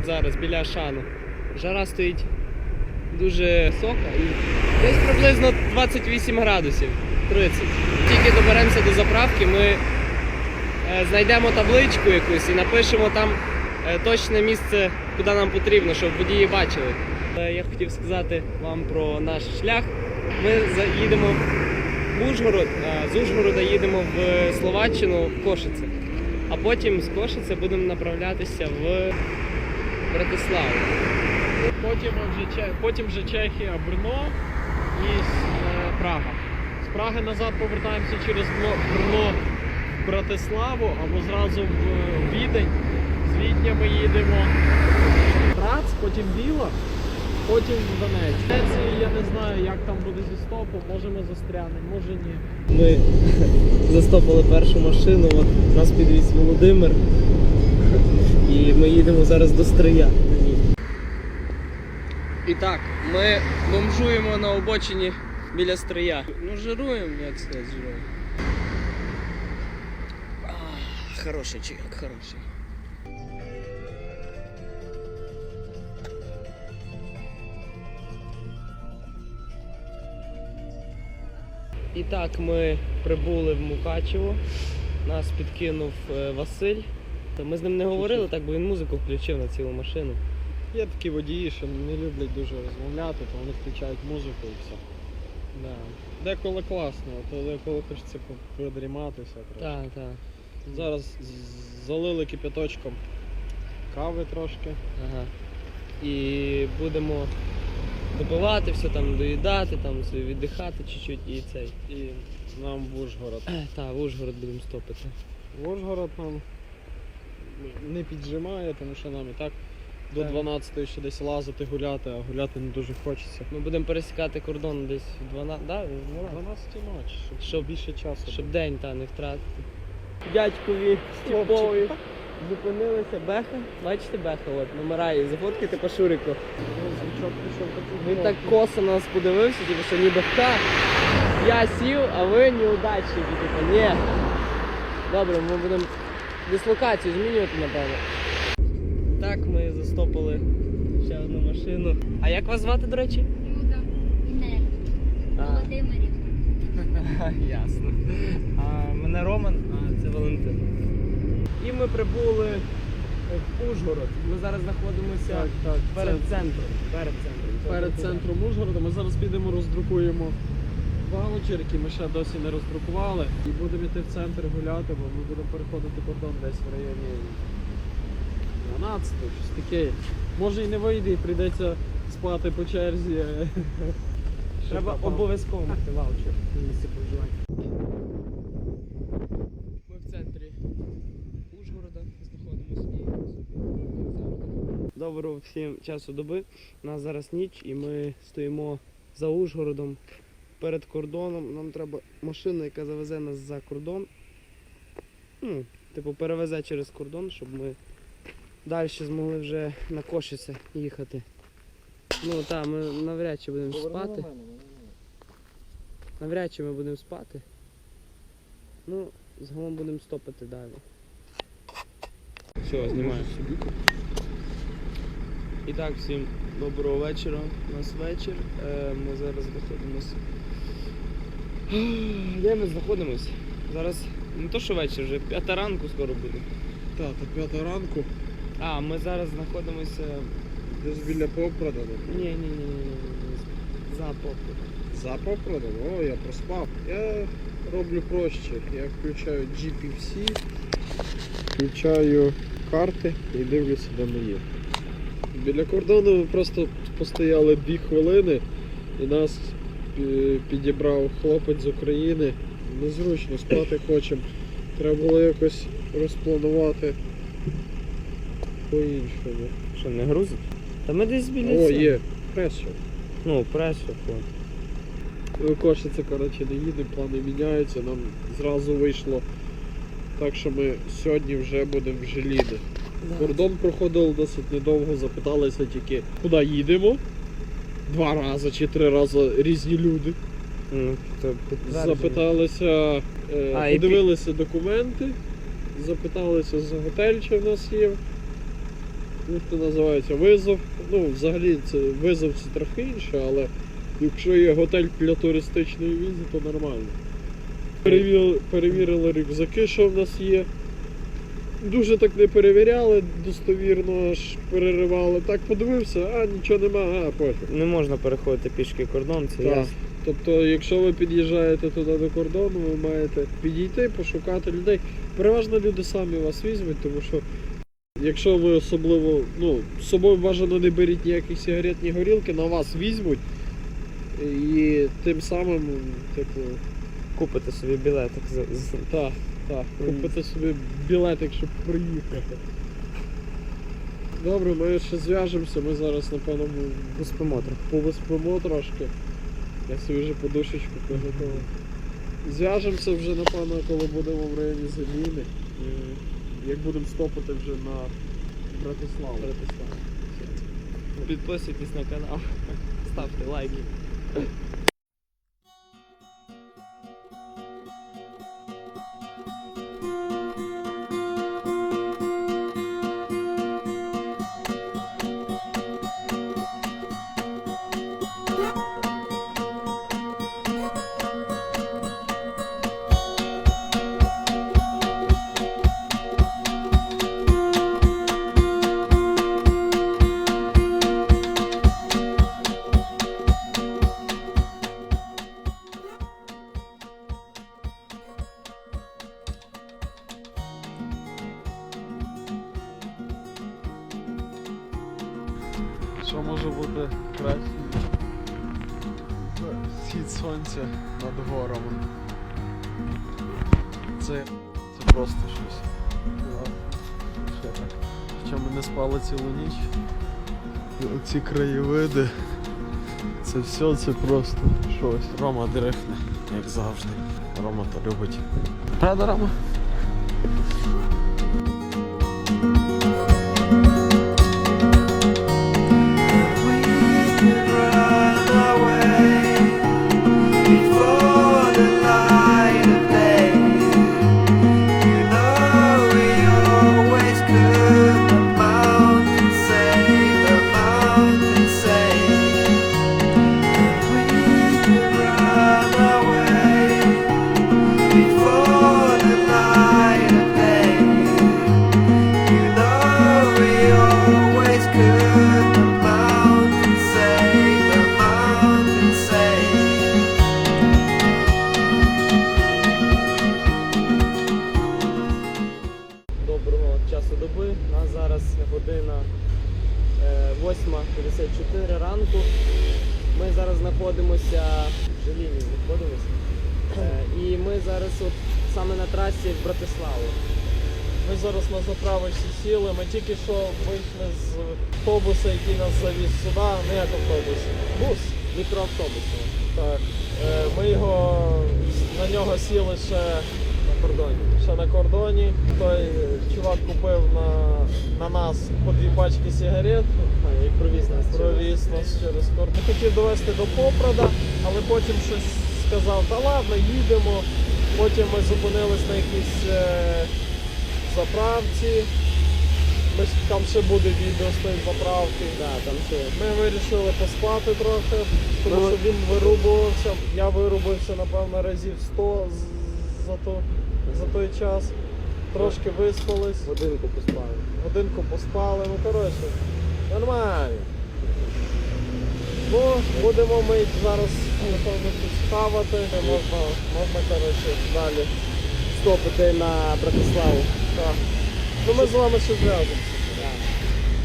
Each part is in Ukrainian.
Ужгород зараз біля Шану. Жара стоїть дуже висока і десь приблизно 28 градусів 30. Тільки доберемося до заправки, ми е, знайдемо табличку якусь і напишемо там е, точне місце, куди нам потрібно, щоб водії бачили. Е, Я хотів сказати вам про наш шлях. Ми заїдемо в Ужгород, з Ужгорода їдемо в Словаччину в Кошице. А потім з Кошице будемо направлятися в Братиславу. Потім вже, Че- потім вже Чехія, Брно і е, Прага. З Праги назад повертаємося через Брно в Братиславу або зразу в е, Відень. З Відня ми їдемо в Трац, потім Біла, потім в Донець. В я не знаю, як там буде зі стопом, може ми застрянемо, може ні. Ми застопили першу машину, от нас підвіз Володимир. І ми їдемо зараз до Стрия. І так, ми бомжуємо на обочині біля Стрия. Ну, жируємо, як сказати, жируємо. Хороший чайок, хороший. І так, ми прибули в Мукачево. Нас підкинув е, Василь. Та ми з ним не говорили, так бо він музику включив на цілу машину. Є такі водії, що не люблять дуже розмовляти, то вони включають музику і все. Да. Деколи класно, а то деколи хочеться трошки. Так, так. Зараз залили кипяточком кави трошки. Ага. І будемо допивати все там, доїдати, там собі віддихати чуть-чуть і цей. І нам в Ужгород. Так, в Ужгород будемо стопити. В Ужгород нам не піджимає, тому що нам і так до Так. 12 ще десь лазити, гуляти, а гуляти не дуже хочеться. Ми будемо пересікати кордон десь в 12, да? 12? 12 ночі, щоб, Щоб- більше часу. щоб день та не втратити. Дядькові Стіпові зупинилися Беха. Бачите Беха, от номера і зафоткайте по Шурику. Такий Він так косо на нас подивився, типу, що ніби ха. Я сів, а ви неудачники, типу, ні. Добре, ми будемо дислокацію змінювати, напевно. Так, ми застопили ще одну машину. А як вас звати, до речі? Люда не. Володимирів. Ясно. А мене Роман, а це Валентин. І ми прибули в Ужгород. Ми зараз знаходимося Так, так, перед це- центром. Перед центром. Перед центром Ужгорода ми зараз підемо роздрукуємо ваучер, який ми ще досі не роздрукували. І будемо йти в центр гуляти, бо ми будемо переходити кордон десь в районі 12 щось таке. Може і не вийде, і прийдеться спати по черзі. Треба обов'язково мати ваучер на місці проживання. Ми в центрі Ужгорода знаходимося. Доброго всім часу доби. У нас зараз ніч і ми стоїмо за Ужгородом перед кордоном. Нам треба машина, яка завезе нас за кордон. Ну, типу перевезе через кордон, щоб ми далі змогли вже на Кошице їхати. Ну так, ми навряд чи будемо спати. Навряд чи ми будемо спати. Ну, загалом будемо стопити далі. Все, знімаю. І так, всім доброго вечора. У нас вечір. Е, ми зараз знаходимося. Де ми знаходимося? Зараз не то, що вечір, вже п'ята ранку скоро буде. Так, так п'ята ранку, А, ми зараз знаходимося. десь біля Попродану. Ні, ні, ні, ні, за попит. За Попродану? О, я проспав. Я роблю проще. Я включаю GPC, включаю карти і дивлюся, де ми є. Біля кордону ми просто постояли дві хвилини і нас підібрав хлопець з України. Незручно спати хочемо. Треба було якось розпланувати по-іншому. Що, не грузить? Та ми десь біля О, є. Пресо. Ну, пресо, от. Ну, Кошиця, коротше, не їде, плани міняються, нам зразу вийшло. Так що ми сьогодні вже будемо в Желіни. Кордон проходив досить недовго, запиталися тільки, куди їдемо. Два рази чи три рази різні люди. Ну, то підтвердження. Запиталися, е, А, і пі- подивилися документи, запиталися за готель, чи в нас є. Ну, це називається визов. Ну, взагалі це визов це трохи інше, але якщо є готель для туристичної візи, то нормально. Перевірили, перевірили рюкзаки, що в нас є. Дуже так не перевіряли, достовірно аж переривали. Так подивився, а нічого нема, а пофіг. Не можна переходити пішки кордон, це Так. ясно. Тобто, якщо ви під'їжджаєте туди до кордону, ви маєте підійти, пошукати людей. Переважно люди самі вас візьмуть, тому що якщо ви особливо, ну, з собою бажано не беріть ніяких сигарет, ні горілки, на вас візьмуть. І тим самим, типу, Купити собі білетик за, за... так, так, купити собі білетик, щоб приїхати. Добре, ми ще зв'яжемося, ми зараз, напевно, трохи. повиспимо трошки. Я собі вже подушечку приготував. Зв'яжемося вже, напевно, коли будемо в районі Заміни. Як будемо стопити вже на Братиславу. Підписуйтесь на канал, ставте лайки. Може бути? Схід сонця над горами. Це, це просто щось. Хоча ми не спали цілу ніч. Оці краєвиди. Це все це просто щось. Рома дрихне, як завжди. Рома то любить. Правда, Рома? Зараз от саме на трасі в Братиславу. Ми зараз на заправочці сіли. Ми тільки що вийшли з автобуса, який нас завіз сюди. Не як автобус. Бус. Мікроавтобус. Так. Е, Ми його на нього сіли ще На кордоні. ще на кордоні. Той чувак купив на, на нас по дві пачки сигарет. І провіз нас. Провіз нас через кордон. Ми хотів довести до Попрода, але потім щось сказав, та ладно, їдемо. Потім ми зупинились на якійсь е, заправці. Ми там ще буде відео з тої заправки. Да, там ще Ми вирішили поспати трохи, тому Ну, що він вирубувався. Я вирубився, напевно, разів 100 за, то, за той час. Трошки виспались, годинку поспали. годинку поспали, ну коротше, нормально. Ну, будемо ми зараз, напевно, щось. Можна, можна коротше, далі. Стопити на Братиславу. Так. Ну ми з вами ще зв'яжемося.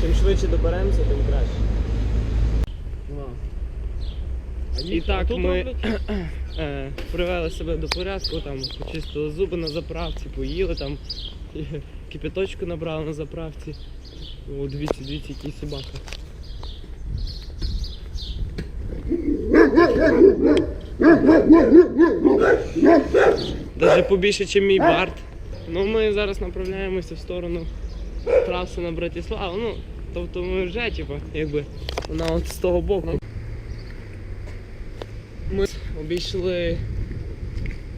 Чим швидше доберемося, тим краще. І так ми е, привели себе до порядку, там почистили зуби на заправці, поїли там, кипяточку набрали на заправці. О, дивіться, дивіться, який собака. Даже побільше, ніж мій бард. Ну ми зараз направляємося в сторону траси на Братиславу. Ну, тобто ми вже, типу, якби вона от з того боку. Ми обійшли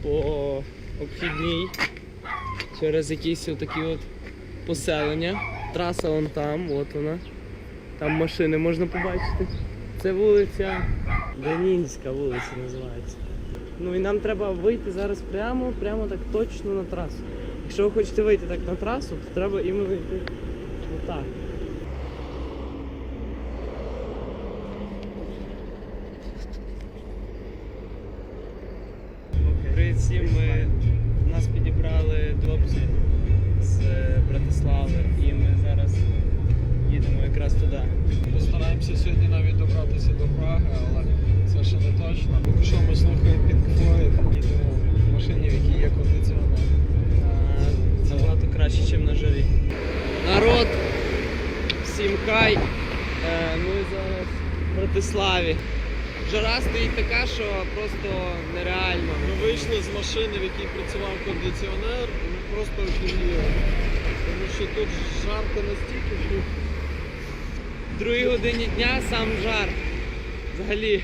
по обхідній через якісь отакі от поселення. Траса вон там, от вона. Там машини можна побачити. Це вулиця Данінська вулиця називається. Ну і нам треба вийти зараз прямо, прямо так точно на трасу. Якщо ви хочете вийти так на трасу, то треба і ми вийти отак. Братиславі. Жара стоїть така, що просто нереально. Ми вийшли з машини, в якій працював кондиціонер, і ми просто офігіли. Тому що тут жарко настільки, що В другій годині дня сам жар. Взагалі.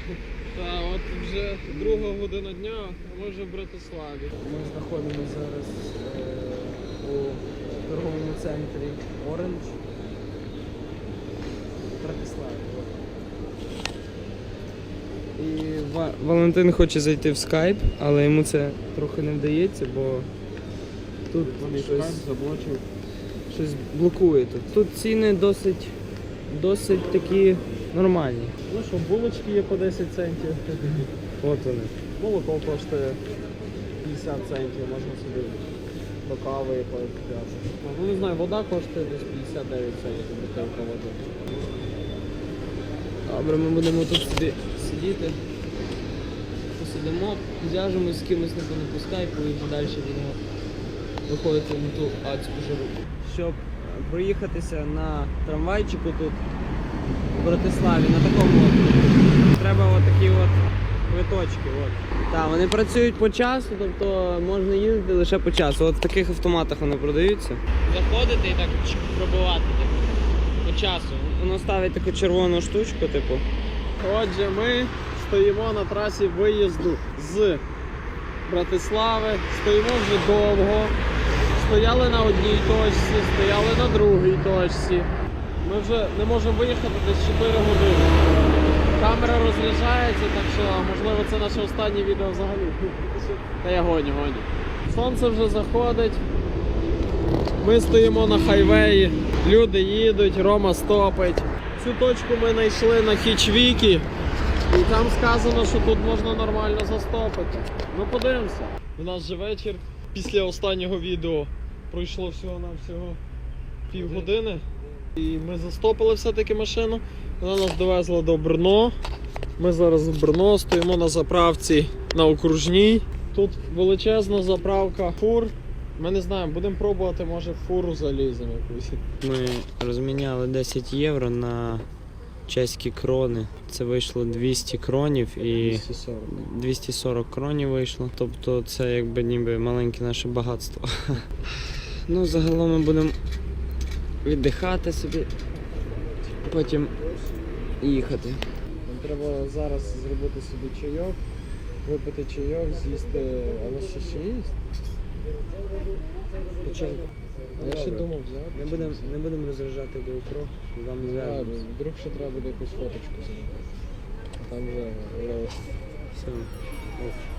та, от вже друга година дня, а ми вже в Братиславі. Ми знаходимося зараз е, у торговому центрі Orange. в Братиславі. І Ва- Валентин хоче зайти в скайп, але йому це трохи не вдається, бо тут щось, заблочив. щось блокує тут. Тут ціни досить, досить такі нормальні. Ну що, булочки є по 10 центів. От вони. Молоко коштує 50 центів, можна собі до кави взяти. Ну не знаю, вода коштує десь 59 центів, бутилка води. Добре, ми будемо тут собі сидіти. Посидимо, зв'яжемось з кимось напевно по скайпу і далі будемо виходити на ту адську жару. Щоб проїхатися на трамвайчику тут в Братиславі, на такому от, треба от такі от квиточки. От. Так, вони працюють по часу, тобто можна їздити лише по часу. От в таких автоматах вони продаються. Заходити і так чик, пробивати типу, по часу. Воно ставить таку червону штучку, типу. Отже, ми стоїмо на трасі виїзду з Братислави, стоїмо вже довго. Стояли на одній точці, стояли на другій точці. Ми вже не можемо виїхати десь 4 години. Камера розряджається, так що можливо це наше останнє відео взагалі. Та я гоню, гоню. Сонце вже заходить. Ми стоїмо на хайвеї, люди їдуть, Рома стопить. Цю точку ми знайшли на Хічвікі. І там сказано, що тут можна нормально застопити. Ну подивимося. У нас же вечір. Після останнього відео пройшло всього-навсього півгодини. І ми застопили все-таки машину. Вона нас довезла до Брно. Ми зараз в Брно стоїмо на заправці на окружній. Тут величезна заправка фур. Ми не знаємо, будемо пробувати, може фуру заліземо якусь. Ми розміняли 10 євро на чеські крони. Це вийшло 200 кронів і 240. 240 кронів вийшло. Тобто це якби ніби маленьке наше багатство. Ну, загалом ми будемо віддихати собі, потім їхати. Нам треба зараз зробити собі чайок, випити чайок, з'їсти. А нас ще ще їсть? Печеньку. Я ще думав взяти. Не будемо не будемо розряджати GoPro, вам Да, зв'язано. вдруг ще треба буде якусь фоточку зробити. Там вже. Все. Thank